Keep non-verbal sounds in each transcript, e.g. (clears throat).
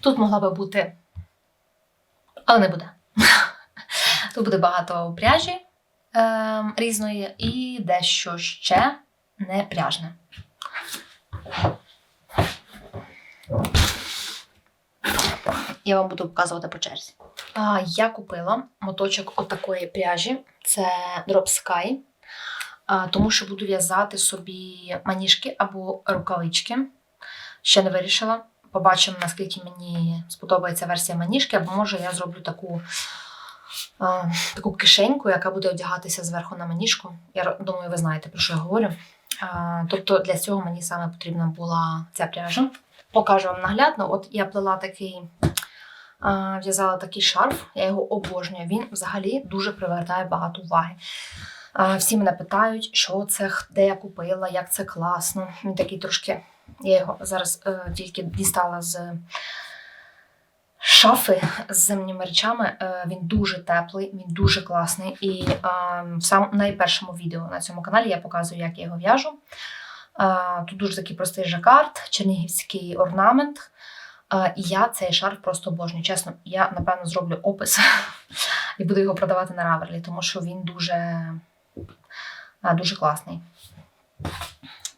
Тут могла би бути, але не буде. (laughs) Тут буде багато пряжі е, різної і дещо ще не пряжне. Я вам буду показувати по черзі. А, я купила моточок отакої пряжі. Це Drop Sky. А, тому що буду в'язати собі маніжки або рукавички. Ще не вирішила. Побачимо, наскільки мені сподобається версія маніжки, або може я зроблю таку, а, таку кишеньку, яка буде одягатися зверху на маніжку. Я думаю, ви знаєте, про що я говорю. А, тобто для цього мені саме потрібна була ця пряжа. Покажу вам наглядно. От я плела такий, в'язала такий шарф, я його обожнюю. Він взагалі дуже привертає багато уваги. Всі мене питають, що це, де я купила, як це класно. Він такий трошки. Я його зараз е, тільки дістала з шафи з зимніми речами. Е, він дуже теплий, він дуже класний. І е, в самому найпершому відео на цьому каналі я показую, як я його в'яжу. Е, тут дуже такий простий жакард, чернігівський орнамент. Е, і я цей шарф просто обожнюю. Чесно, я напевно зроблю опис (laughs) і буду його продавати на Раверлі, тому що він дуже, дуже класний.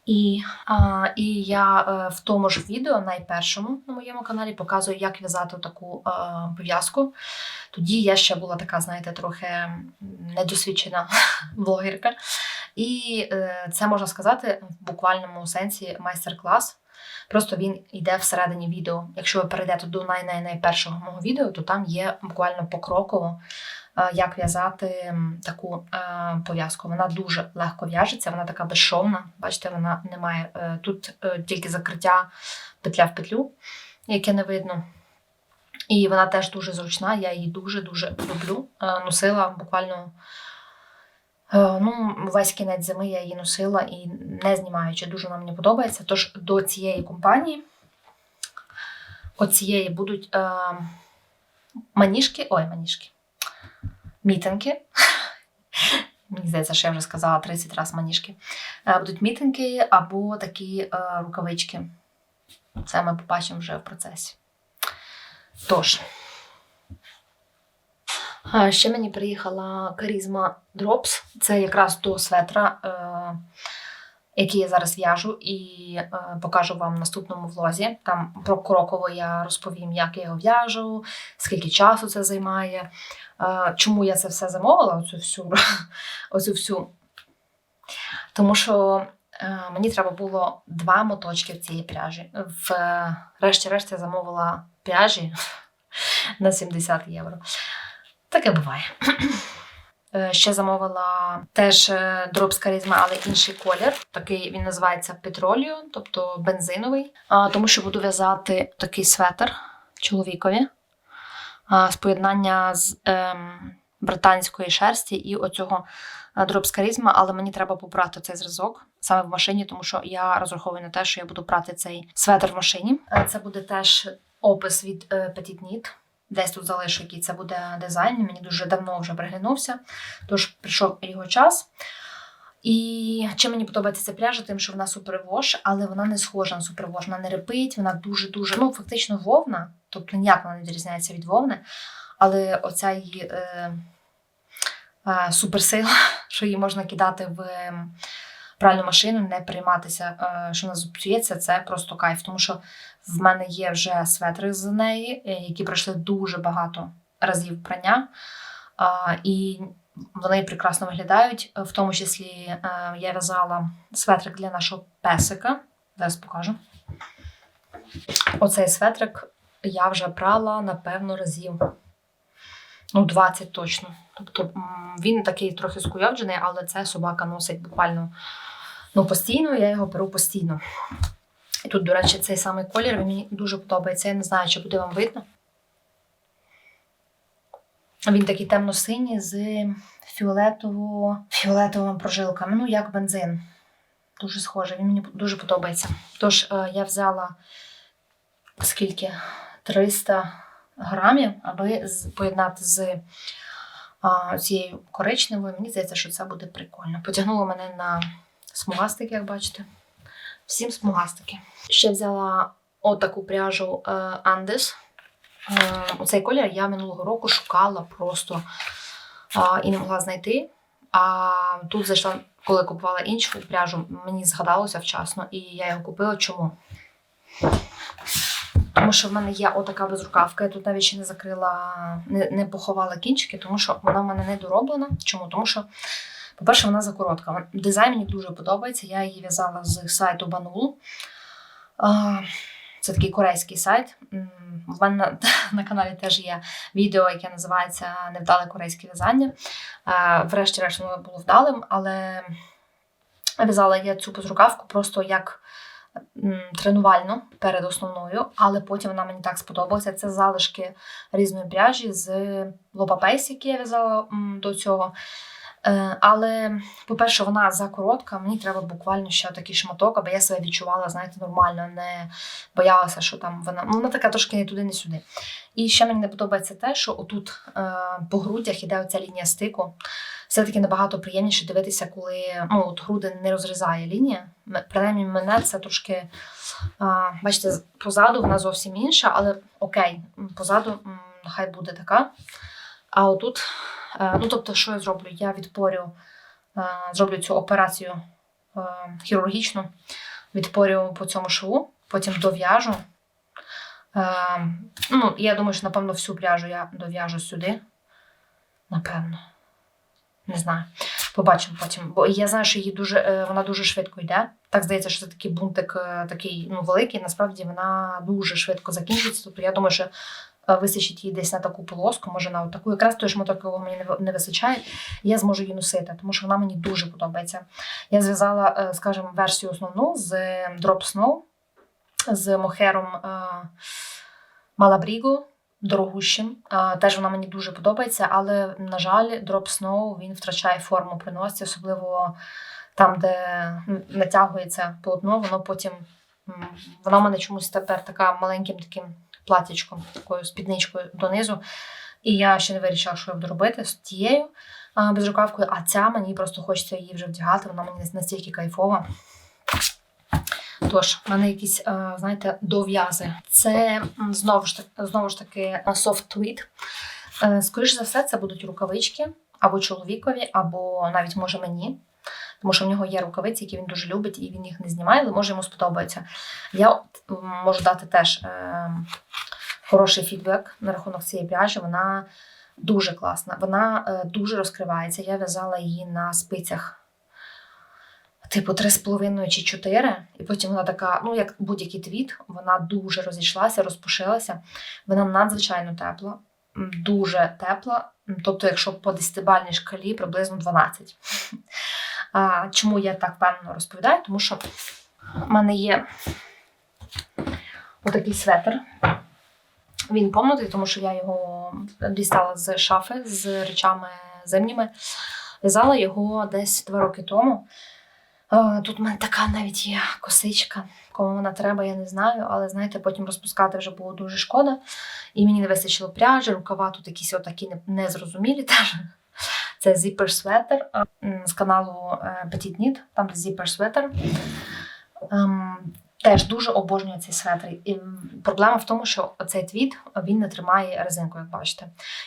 І, а, і я е, в тому ж відео, найпершому на моєму каналі, показую, як в'язати таку е, пов'язку. Тоді я ще була така, знаєте, трохи недосвідчена (laughs) блогерка. І е, це можна сказати в буквальному сенсі майстер-клас. Просто він йде всередині відео. Якщо ви перейдете до най-най-найпершого мого відео, то там є буквально покроково, як в'язати таку е, пов'язку. Вона дуже легко в'яжеться, вона така безшовна. Бачите, вона не має е, тут е, тільки закриття петля в петлю, яке не видно. І вона теж дуже зручна, я її дуже-дуже люблю. Е, Носила буквально е, ну, весь кінець зими я її носила і не знімаючи, дуже вона мені подобається. Тож до цієї компанії, оцієї будуть е, маніжки, ой, маніжки, мітинки. Мені здається, що я вже сказала 30 разів маніжки. Е, Будуть мітинги або такі е, рукавички. Це ми побачимо вже в процесі. Тож. Ще мені приїхала Карізма Drops. Це якраз до светра, який я зараз в'яжу, і е, покажу вам в наступному влозі. Там про кроково я розповім, як я його в'яжу, скільки часу це займає, е, чому я це все замовила, оцю всю, (laughs) оцю всю. Тому що е, мені треба було два моточки в цій пряжі. В е, решті-решт я замовила пряжі (laughs) на 70 євро. Таке буває. (clears throat) Е, Ще замовила теж е, дроп з карізми, але інший колір. Такий він називається Petroleum, тобто бензиновий. Тому що буду в'язати такий светр чоловікові з поєднання з ем, британської шерсті і оцього е, дроп з карізма, але мені треба попрати цей зразок саме в машині, тому що я розраховую на те, що я буду прати цей светр в машині. Це буде теж опис від Petit Knit. Десь тут залишу, який це буде дизайн. Мені дуже давно вже приглянувся, тож прийшов його час. І чим мені подобається ця пряжа, тим, що вона супервош, але вона не схожа на супервош, вона не репить, вона дуже-дуже, ну, фактично вовна, тобто ніяк вона не відрізняється від вовни. Але оця її е, е, суперсила, (laughs) що її можна кидати в е, пральну машину, не прийматися, е, що вона зіпсується, це просто кайф. Тому що в мене є вже светри з неї, е, які пройшли дуже багато разів прання. І вони прекрасно виглядають. В тому числі е, я в'язала светрик для нашого песика. Зараз покажу. Оцей светрик я вже прала, напевно, разів ну, 20 точно. Тобто він такий трохи скуйовджений, але це собака носить буквально ну, постійно, я його беру постійно. Тут, до речі, цей самий колір мені дуже подобається. Я не знаю, чи буде вам видно. Він такий темно-синій з фіолетово, фіолетовими прожилками. Ну, як бензин. Дуже схожий, він мені дуже подобається. Тож е, я взяла скільки? 300 грамів, аби поєднати з цією коричневою. Мені здається, що це буде прикольно. Потягнуло мене на смугастики, як бачите. Всім смугастики. Ще взяла отаку пряжу е, Andes. Е, Цей колір я минулого року шукала просто і не могла знайти. А тут зайшла, коли купувала іншу пряжу, мені згадалося вчасно, і я його купила. Чому? Тому що в мене є отака безрукавка. Я тут навіть ще не закрила, не, не поховала кінчики, тому що вона в мене не дороблена. Чому? Тому що, по-перше, вона закоротка. Дизайн мені дуже подобається. Я її в'язала з сайту Банул. Це такий корейський сайт. В мене на, (laughs) на каналі теж є відео, яке називається Невдале корейське в'язання. Врешті-решт воно було вдалим, але в'язала я цю безрукавку просто як тренувально перед основною, але потім вона мені так сподобалася. Це залишки різної пряжі з лопапейс, які я в'язала до цього. Е, Але, по-перше, вона закоротка, мені треба буквально ще такий шматок, аби я себе відчувала, знаєте, нормально, не боялася, що там вона. Ну, вона така трошки не туди, не сюди. І ще мені не подобається те, що отут е, по грудях іде оця лінія стику. Все-таки набагато приємніше дивитися, коли ну, от груди не розрізає лінія. Принаймні, мене це трошки. Бачите, позаду вона зовсім інша, але окей, позаду м, нехай буде така. А отут, ну тобто, що я зроблю? Я відпорю, е, зроблю цю операцію е, хірургічну, відпорю по цьому шву, потім дов'яжу. Е, ну, я думаю, що, напевно, всю пряжу я дов'яжу сюди. Напевно. Не знаю. Побачимо потім. Бо я знаю, що її дуже, е, вона дуже швидко йде. Так здається, що це такий бунтик е, такий ну, великий. Насправді вона дуже швидко закінчиться. Тобто я думаю, що е, вистачить її десь на таку полоску, може на таку. Якраз той шматок, якого мені не ви- не вистачає, я зможу її носити, тому що вона мені дуже подобається. Я зв'язала, е, скажімо, версію основну з Drop Snow, з мохером е, Малабріго дорогущим. Теж вона мені дуже подобається, але, на жаль, Drop Snow він втрачає форму при носі, особливо там, де натягується полотно, воно потім. Вона мене чомусь тепер така маленьким таким платічком, такою спідничкою донизу. І я ще не вирішила, що я буду робити з тією безрукавкою, а ця мені просто хочеться її вже вдягати, вона мені настільки кайфова. Тож, в мене якісь, е, знаєте, дов'язи. Це знову ж таки, знову ж таки. Е, Скоріше за все, це будуть рукавички або чоловікові, або навіть може мені. Тому що в нього є рукавиці, які він дуже любить, і він їх не знімає, але може йому сподобається. Я можу дати теж е, хороший фідбек на рахунок цієї пряжі. Вона дуже класна. Вона е, дуже розкривається. Я в'язала її на спицях типу 3,5 чи 4, і потім вона така, ну як будь-який твіт, вона дуже розійшлася, розпушилася. Вона надзвичайно тепла, дуже тепла. Тобто, якщо по 10-бальній шкалі приблизно 12. А, чому я так певно розповідаю? Тому що в мене є отакий светр. Він помнутий, тому що я його дістала з шафи з речами зимніми. В'язала його десь два роки тому. Тут в мене така навіть є косичка. Кому вона треба, я не знаю, але знаєте, потім розпускати вже було дуже шкода. І мені не вистачило пряжі, рукава тут якісь отакі незрозумілі (laughs) теж. Це Zipper Sweater е, з каналу е, Petit Knit, там де Zipper Sweater. Ем, Теж дуже обожнюю цей светр. І проблема в тому, що цей твід він не тримає резинку, як бачите.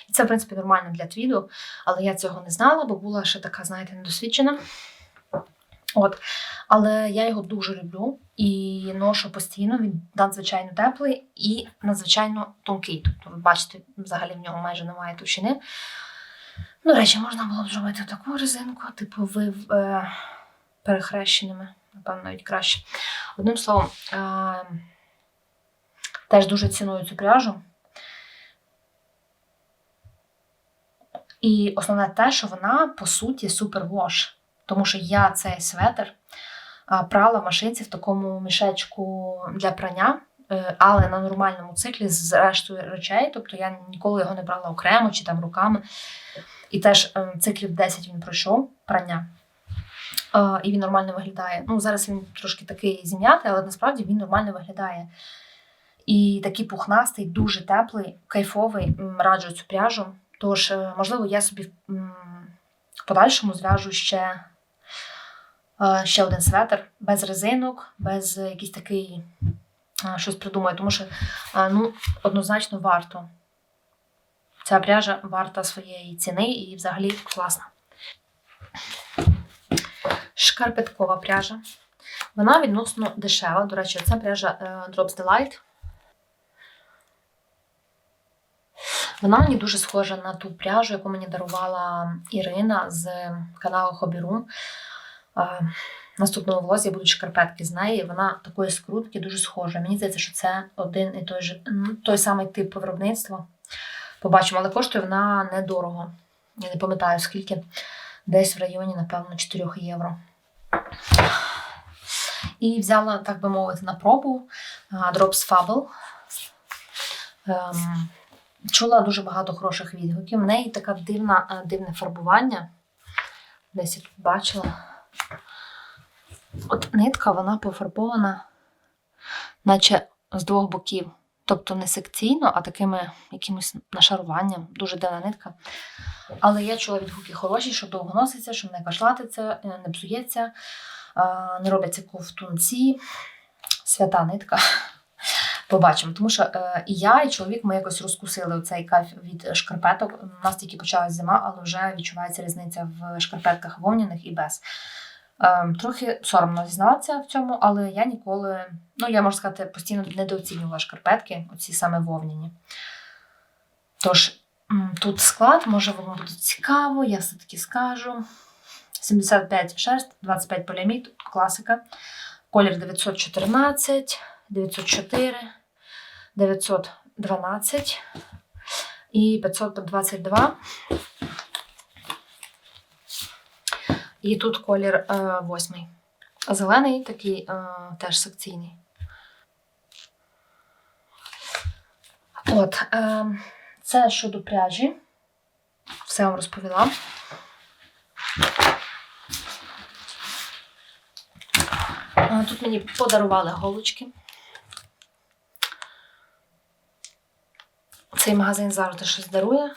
І це, в принципі, нормально для твіду, але я цього не знала, бо була ще така, знаєте, недосвідчена. От. Але я його дуже люблю і ношу постійно. Він надзвичайно теплий і надзвичайно тонкий. Тобто, ви бачите, взагалі в нього майже немає товщини. До речі, можна було б зробити таку резинку, типу ви е, перехрещеними, напевно, навіть краще. Одним словом, е, теж дуже ціную цю пряжу. І основне те, що вона по суті супервош. Тому що я цей светр прала в машинці в такому мішечку для прання, е, але на нормальному циклі з рештою речей. Тобто я ніколи його не брала окремо чи там руками. І теж е, циклів 10 він пройшов прання. Е, І він нормально виглядає. Ну, зараз він трошки такий зім'ятий, але насправді він нормально виглядає. І такий пухнастий, дуже теплий, кайфовий. Раджу цю пряжу. Тож, е, можливо, я собі в подальшому зв'яжу ще, ще один светр без резинок, без якийсь такий щось придумаю, тому що ну, однозначно варто. Ця пряжа варта своєї ціни і взагалі класна. Шкарпеткова пряжа. Вона відносно дешева. До речі, це пряжа е, Drops Delight. Вона мені дуже схожа на ту пряжу, яку мені дарувала Ірина з каналу Хобіру. Е, В наступному влозі будуть шкарпетки з неї. Вона такої скрутки дуже схожа. Мені здається, що це один і той же той самий тип виробництва. Побачимо, але коштує вона недорого. Я не пам'ятаю скільки. Десь в районі, напевно, 4 євро. І взяла, так би мовити, на пробу Drops Fable. Ем, чула дуже багато хороших відгуків. В неї така дивна, е, дивне фарбування. Десь я тут бачила. От нитка вона пофарбована, наче з двох боків. Тобто не секційно, а такими якимось нашаруванням. Дуже дивна нитка. Але я чула відгуки хороші, що довго носиться, що не кашлатиться, е, не псується, не робляться ковтунці. Свята нитка. (laughs) Побачимо. Тому що е, і я, і чоловік ми якось розкусили цей кайф від шкарпеток. У нас тільки почалась зима, але вже відчувається різниця в шкарпетках вовняних і без. Е, трохи соромно зізнаватися в цьому, але я ніколи, ну я можу сказати, постійно недооцінювала шкарпетки, оці саме вовняні. Тож, тут склад, може вам буде цікаво, я все-таки скажу. 75 шерсть, 25 поліамід, класика. Колір 914, 904, 912 і 522. І тут колір е, восьмий. Зелений такий е, теж секційний. От, е, це щодо пряжі. Все вам розповіла. Е, Тут мені подарували голочки. Цей магазин завжди щось дарує.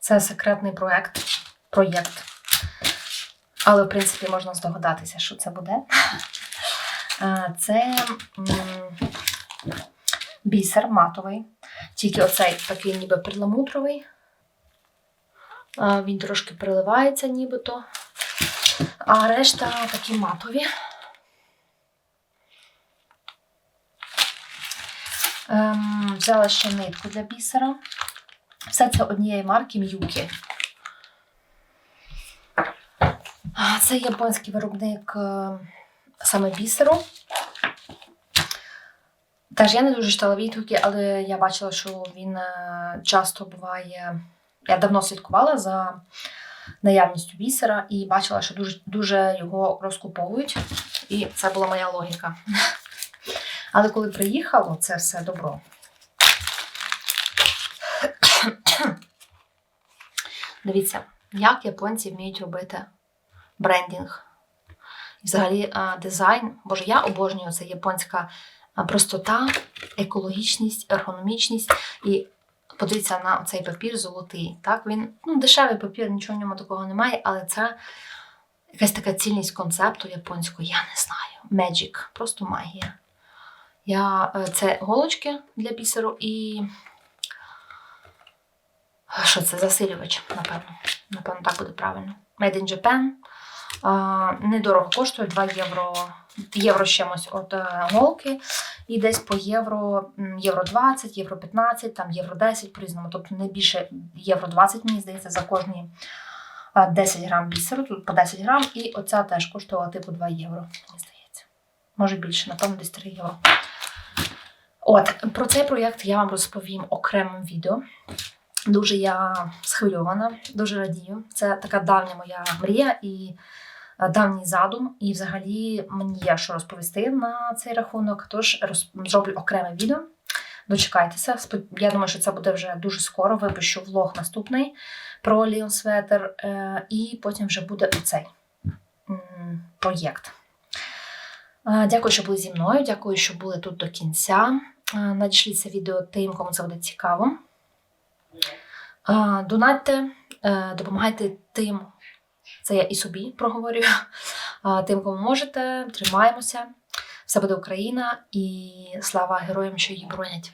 Це секретний проєкт. Проєкт. Але, в принципі, можна здогадатися, що це буде. Е, Це бісер матовий. Тільки оцей такий ніби перламутровий. Е, Він трошки приливається нібито. А решта такі матові. Ем, взяла ще нитку для бісера. Все це однієї марки М'юкі. А, Це японський виробник е, саме бісеру. Теж я не дуже читала відгуки, але я бачила, що він е, часто буває. Я давно слідкувала за наявністю бісера і бачила, що дуже, дуже його розкуповують. І це була моя логіка. (laughs) Але коли приїхало це все добро. (coughs) Дивіться, як японці вміють робити брендінг. І взагалі а, дизайн. Боже, я обожнюю це японська простота, екологічність, ергономічність. І подивіться на цей папір золотий. Так, він ну, дешевий папір, нічого в ньому такого немає, але це якась така цільність концепту японського, я не знаю. Magic, просто магія. Я, е, це голочки для бісеру і. Що це? Засилювач, напевно. Напевно, так буде правильно. Made in Japan. Недорого коштує 2 євро, євро чимось от е, голки. І десь по євро, євро 20, євро 15, там євро 10 по-різному. Тобто не більше євро 20, мені здається, за кожні 10 грам бісеру, тут по 10 грам. І оця теж коштувала типу 2 євро, мені здається. Може більше, напевно, десь 3 євро. От, про цей проєкт я вам розповім окремим відео. Дуже я схвильована, дуже радію. Це така давня моя мрія і давній задум. І взагалі мені є що розповісти на цей рахунок. Тож роз... зроблю окреме відео. Дочекайтеся. Я думаю, що це буде вже дуже скоро. Випущу влог наступний про Ліон Светер, е, і потім вже буде оцей проєкт. Е, Дякую, що були зі мною. Дякую, що були тут до кінця. Е, Надішліть це відео тим, кому це буде цікаво. Е, Донатьте, е, допомагайте тим, це я і собі проговорюю, тим, кому можете, тримаємося. Все буде Україна і слава героям, що її боронять.